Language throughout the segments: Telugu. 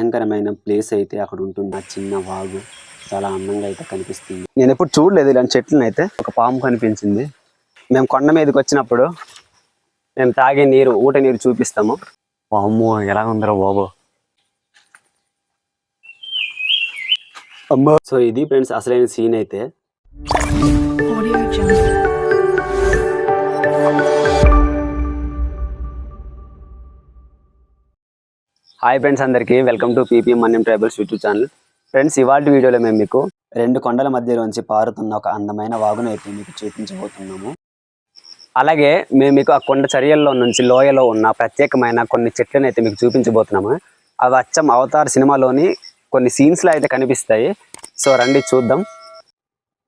భయంకరమైన ప్లేస్ అయితే అక్కడ ఉంటుంది. ఆ చిన్న వాగు చాలా అందంగా అయితే కనిపిస్తుంది. నేను ఎప్పుడు చూడలేదు ఇలాంటి చెట్లను అయితే. ఒక పాము కనిపించింది. మేము కొండ మీదకి వచ్చినప్పుడు మేము తాగే నీరు ఊట నీరు చూపిస్తాము. అమ్మో ఎలా ఉందరో బాబు? అమ్మో. సో ఇది ఫ్రెండ్స్ అసలైన సీన్ అయితే. హాయ్ ఫ్రెండ్స్ అందరికీ welcome to PP Manyam tribals YouTube channel friends ఇవాళ వీడియోలో మేము మీకు రెండు కొండల మధ్యలోంచి పారుతున్న ఒక అందమైన వాగును అయితే మీకు చూపించబోతున్నాము. అలాగే మేము మీకు ఆ కొండ చర్యల్లో నుంచి లోయలో ఉన్న ప్రత్యేకమైన కొన్ని చెట్లను అయితే మీకు చూపించబోతున్నాము. అవి అచ్చం అవతార్ సినిమాలోని కొన్ని సీన్స్లో అయితే కనిపిస్తాయి. సో రండి చూద్దాం.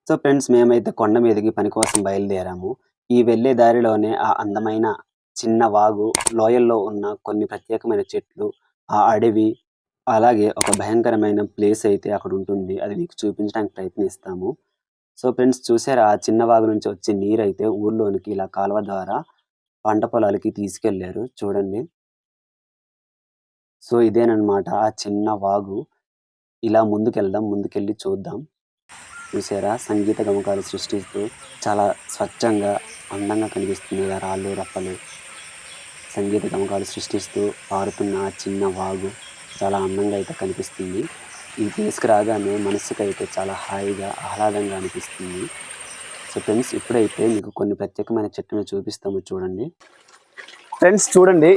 సో ఫ్రెండ్స్ మేమైతే కొండ మీదకి పని కోసం బయలుదేరాము. ఈ వెళ్ళే దారిలోనే ఆ అందమైన చిన్న వాగు లోయల్లో ఉన్న కొన్ని ప్రత్యేకమైన చెట్లు ఆ అడవి అలాగే ఒక భయంకరమైన ప్లేస్ అయితే అక్కడ ఉంటుంది. అది మీకు చూపించడానికి ప్రయత్నిస్తాము. సో ఫ్రెండ్స్ చూసారా? ఆ చిన్న వాగు నుంచి వచ్చే నీరు అయితే ఊర్లోనికి ఇలా కాలువ ద్వారా పంట పొలాలకి తీసుకెళ్ళారు. చూడండి. సో ఇదేనమాట ఆ చిన్న వాగు. ఇలా ముందుకెళ్దాం. ముందుకెళ్ళి చూద్దాం. చూసారా? సంగీత గమకాలు సృష్టిస్తూ చాలా స్వచ్ఛంగా అందంగా కనిపిస్తుంది రాళ్ళు రప్పలు. సంగీత గమకాలు సృష్టిస్తూ పారుతున్న ఆ చిన్న వాగు చాలా అందంగా అయితే కనిపిస్తుంది. ఈ ప్లేస్కి రాగానే మనసుకు అయితే చాలా హాయిగా ఆహ్లాదంగా అనిపిస్తుంది. సో ఫ్రెండ్స్ ఇప్పుడైతే మీకు కొన్ని ప్రత్యేకమైన చెట్లను చూపిస్తాము చూడండి. ఫ్రెండ్స్ చూడండి.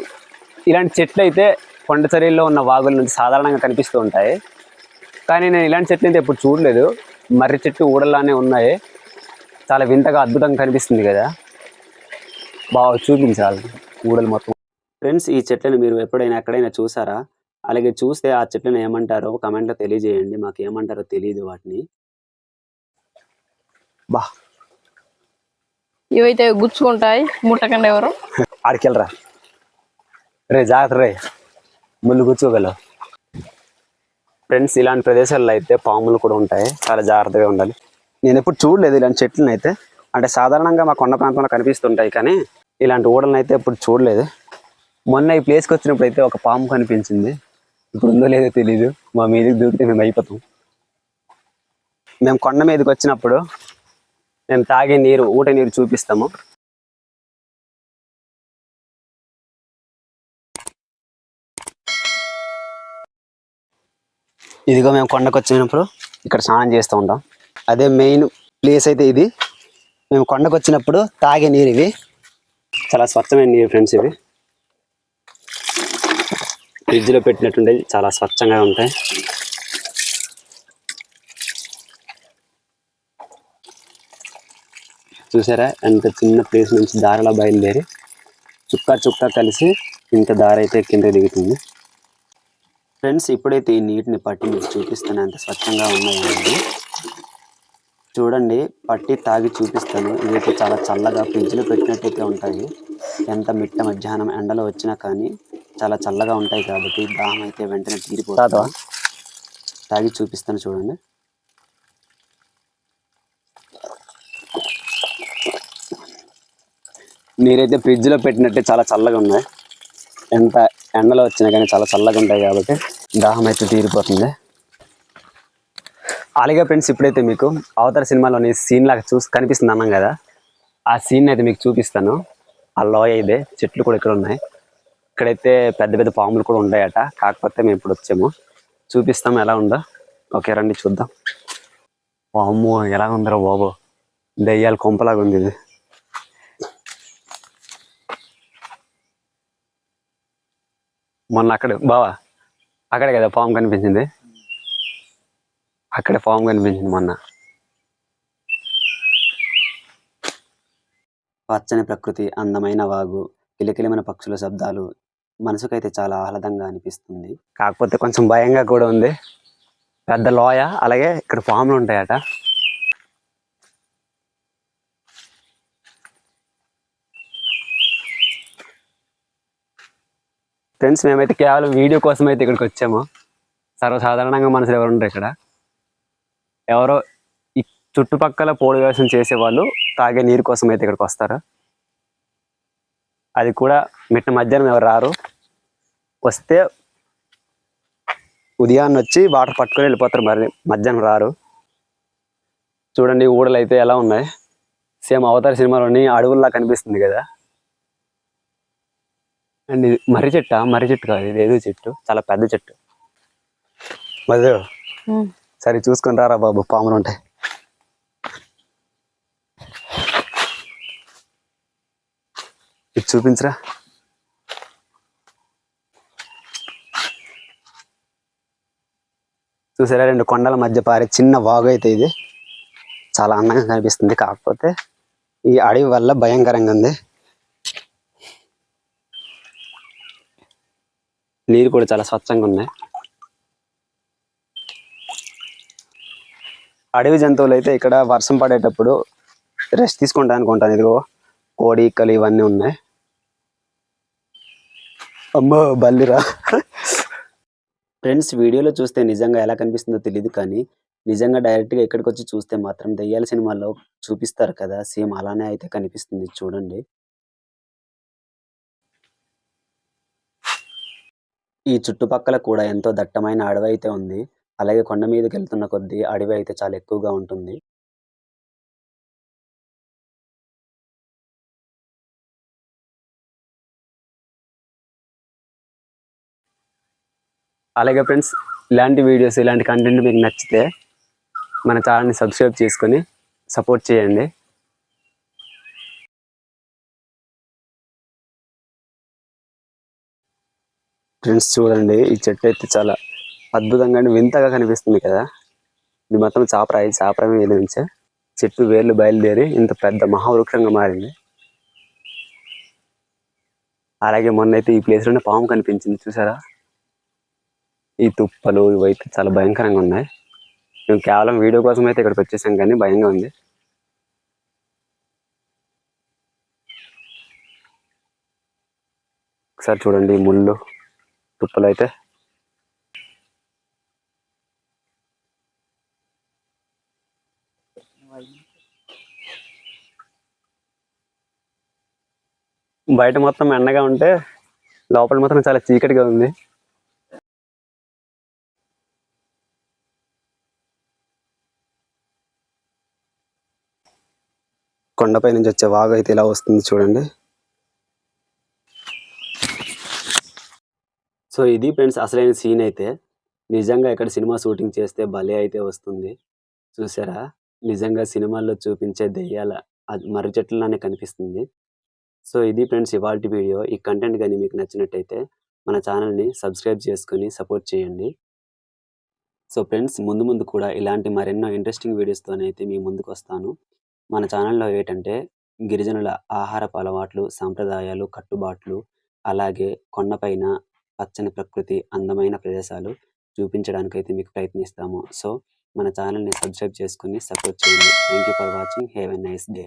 ఇలాంటి చెట్లు అయితే కొండ చర్యల్లో ఉన్న వాగుల నుంచి సాధారణంగా కనిపిస్తూ ఉంటాయి. కానీ నేను ఇలాంటి చెట్లు అయితే ఎప్పుడు చూడలేదు. మర్రి చెట్టు ఊడలానే ఉన్నాయి. చాలా వింతగా అద్భుతంగా కనిపిస్తుంది కదా. బాగా చూపించాలి. ఊడలు మొత్తం. ఫ్రెండ్స్ ఈ చెట్లను మీరు ఎప్పుడైనా ఎక్కడైనా చూసారా? అలాగే చూస్తే ఆ చెట్లను ఏమంటారో కమెంట్లో తెలియజేయండి. మాకు ఏమంటారో తెలియదు వాటిని. బా. ఇవైతే గుచ్చుకుంటాయి. ముట్టకండి ఎవరు. ఆడికెళ్ళరా? రే జాగ్రత్త రే. ముళ్ళు కూర్చోగలవు ఫ్రెండ్స్ ఇలాంటి ప్రదేశాల్లో అయితే పాములు కూడా ఉంటాయి. చాలా జాగ్రత్తగా ఉండాలి. నేను ఎప్పుడు చూడలేదు ఇలాంటి చెట్లను అయితే. అంటే సాధారణంగా మా కొండ ప్రాంతంలో కనిపిస్తుంటాయి కానీ ఇలాంటి ఓడలను అయితే ఇప్పుడు చూడలేదు. మొన్న ఈ ప్లేస్కి వచ్చినప్పుడు అయితే ఒక పాము కనిపించింది. ఇప్పుడు ఉందో లేదో తెలియదు మా మీదకి దూకితే మేము అయిపోతాం. మేము కొండ మీదకి వచ్చినప్పుడు మేము తాగే నీరు ఊట నీరు చూపిస్తాము. ఇదిగో మేము కొండకు వచ్చినప్పుడు ఇక్కడ స్నానం చేస్తూ ఉంటాం. అదే మెయిన్ ప్లేస్ అయితే ఇది. మేము కొండకు వచ్చినప్పుడు తాగే నీరు ఇవి. చాలా స్వచ్ఛమైన నీరు ఫ్రెండ్స్ ఇవి. ఫ్రిడ్జ్లో పెట్టినట్టుండే చాలా స్వచ్ఛంగా ఉంటాయి. చూసారా? ఎంత చిన్న ప్లేస్ నుంచి దారిలో బయలుదేరి చుక్క చుక్క కలిసి ఇంత దారి అయితే కింద దిగుతుంది. ఫ్రెండ్స్ ఇప్పుడైతే ఈ నీటిని పట్టి మీకు చూపిస్తాను ఎంత స్వచ్ఛంగా ఉన్నాయండి చూడండి పట్టి తాగి చూపిస్తాను. ఇదైతే చాలా చల్లగా ఫ్రిడ్జ్లో పెట్టినట్టయితే ఉంటాయి. ఎంత మిట్ట మధ్యాహ్నం ఎండలో వచ్చినా కానీ చాలా చల్లగా ఉంటాయి కాబట్టి దాహం అయితే వెంటనే తీరిపోతుంది. తాగి చూపిస్తాను చూడండి. నీరైతే ఫ్రిడ్జ్లో పెట్టినట్టే చాలా చల్లగా ఉన్నాయి. ఎంత ఎండలో వచ్చినా కానీ చాలా చల్లగా ఉంటాయి కాబట్టి దాహం అయితే తీరిపోతుంది. అలాగే ఫ్రెండ్స్ ఇప్పుడైతే మీకు అవతార సినిమాలోని సీన్ లాగా చూసి కనిపిస్తుంది అన్నాం కదా. ఆ సీన్ అయితే మీకు చూపిస్తాను. ఆ లోయ ఇదే చెట్లు కూడా ఇక్కడ ఉన్నాయి. ఇక్కడైతే పెద్ద పెద్ద పాములు కూడా ఉన్నాయట కాకపోతే మేము ఇప్పుడు వచ్చాము. చూపిస్తాము ఎలా ఉందో. ఓకే రండి చూద్దాం. అమ్మో ఎలా ఉందరా బాబు. దెయ్యాల కొంపలాగా ఉంది ఇది. మొన్న అక్కడ బావా అక్కడే కదా పాము కనిపించింది. అక్కడ పాము కనిపించింది మొన్న. పచ్చని ప్రకృతి అందమైన వాగు కిలకిలమైన పక్షుల శబ్దాలు మనసుకైతే చాలా ఆహ్లాదంగా అనిపిస్తుంది. కాకపోతే కొంచెం భయంగా కూడా ఉంది. పెద్ద లోయ అలాగే ఇక్కడ పాములు ఉంటాయట. ఫ్రెండ్స్ మేమైతే కేవలం వీడియో కోసం అయితే ఇక్కడికి వచ్చాము. సర్వసాధారణంగా మనుషులు ఎవరు ఉంటారు ఇక్కడ. ఎవరో ఈ చుట్టుపక్కల పోడు వ్యవసాయం చేసేవాళ్ళు తాగే నీరు కోసం అయితే ఇక్కడికి వస్తారు? అది కూడా మిట్ట మధ్యాహ్నం ఎవరు రారు? వస్తే ఉదయాన్నే వచ్చి వాటర్ పట్టుకొని వెళ్ళిపోతారు మరి మధ్యాహ్నం రారు. చూడండి ఊడలు అయితే ఎలా ఉన్నాయి. సేమ్ అవతార సినిమాలోని అడవుల్లా కనిపిస్తుంది కదా. అండ్ ఇది మర్రి చెట్టు? మర్రి చెట్టు కాదు ఇది ఏదో చెట్టు చాలా పెద్ద చెట్టు. మధు. ఉమ్. సరే చూసుకొని రారా బాబు పాములు ఉంటాయి. ఇది చూపించరా? చూసారా రెండు కొండల మధ్య పారే చిన్న వాగు అయితే ఇది. చాలా అందంగా కనిపిస్తుంది. కాకపోతే ఈ అడవి వల్ల భయంకరంగా ఉంది. నీరు కూడా చాలా స్వచ్ఛంగా ఉన్నాయి. అడవి జంతువులు అయితే ఇక్కడ వర్షం పడేటప్పుడు రెస్ట్ తీసుకుంటానికి ఉంటాను ఇదిగో కోడి ఇక్కలు ఇవన్నీ ఉన్నాయి. అమ్మో బల్లిరా. ఫ్రెండ్స్ వీడియోలో చూస్తే నిజంగా ఎలా కనిపిస్తుందో తెలియదు కానీ నిజంగా డైరెక్ట్గా ఇక్కడికి వచ్చి చూస్తే మాత్రం దయ్యాల సినిమాల్లో చూపిస్తారు కదా సేమ్ అలానే అయితే కనిపిస్తుంది. చూడండి. ఈ చుట్టుపక్కల కూడా ఎంతో దట్టమైన అడవి అయితే ఉంది. అలాగే కొండ మీదకి వెళ్తున్న కొద్దీ అడవి అయితే చాలా ఎక్కువగా ఉంటుంది. అలాగే ఫ్రెండ్స్ ఇలాంటి వీడియోస్ ఇలాంటి కంటెంట్ మీకు నచ్చితే మన ఛానల్ని సబ్స్క్రైబ్ చేసుకొని సపోర్ట్ చేయండి. ఫ్రెండ్స్ చూడండి ఈ చెట్టు అయితే చాలా అద్భుతంగా వింతగా కనిపిస్తుంది కదా. ఇది మొత్తం చాపరాయి చాపరమే మీద నుంచే. చెట్టు వేర్లు బయలుదేరి ఇంత పెద్ద మహావృక్షంగా మారింది. అలాగే మొన్న అయితే ఈ ప్లేస్లోనే పాము కనిపించింది చూసారా? ఈ తుప్పలు ఇవైతే చాలా భయంకరంగా ఉన్నాయి. మేము కేవలం వీడియో కోసం అయితే ఇక్కడికి వచ్చేసాం కానీ భయంగా ఉంది. ఒకసారి చూడండి ఈ ముళ్ళు తుప్పలు అయితే బయట మొత్తం ఎండగా ఉంటే లోపల మాత్రం చాలా చీకటిగా ఉంది. కొండపై నుంచి వచ్చే వాగు అయితే ఇలా వస్తుంది చూడండి. సో ఇది ఫ్రెండ్స్ అసలైన సీన్ అయితే. నిజంగా ఇక్కడ సినిమా షూటింగ్ చేస్తే భలే అయితే వస్తుంది. చూసారా? నిజంగా సినిమాల్లో చూపించే దెయ్యాల అది మర్రి చెట్లలోనే కనిపిస్తుంది. సో ఇది ఫ్రెండ్స్ ఇవాళ వీడియో. ఈ కంటెంట్ కానీ మీకు నచ్చినట్టయితే మన ఛానల్ని సబ్స్క్రైబ్ చేసుకొని సపోర్ట్ చేయండి. సో ఫ్రెండ్స్ ముందు ముందు కూడా ఇలాంటి మరెన్నో ఇంట్రెస్టింగ్ వీడియోస్తోనైతే మీ ముందుకు వస్తాను. మన ఛానల్లో ఏంటంటే గిరిజనుల ఆహారపు అలవాట్లు సాంప్రదాయాలు కట్టుబాట్లు అలాగే కొండపైన పచ్చని ప్రకృతి అందమైన ప్రదేశాలు చూపించడానికైతే మీకు ప్రయత్నిస్తాము. సో మన ఛానల్ని సబ్స్క్రైబ్ చేసుకుని సపోర్ట్ చేయండి. Thank you for watching. Have a nice day.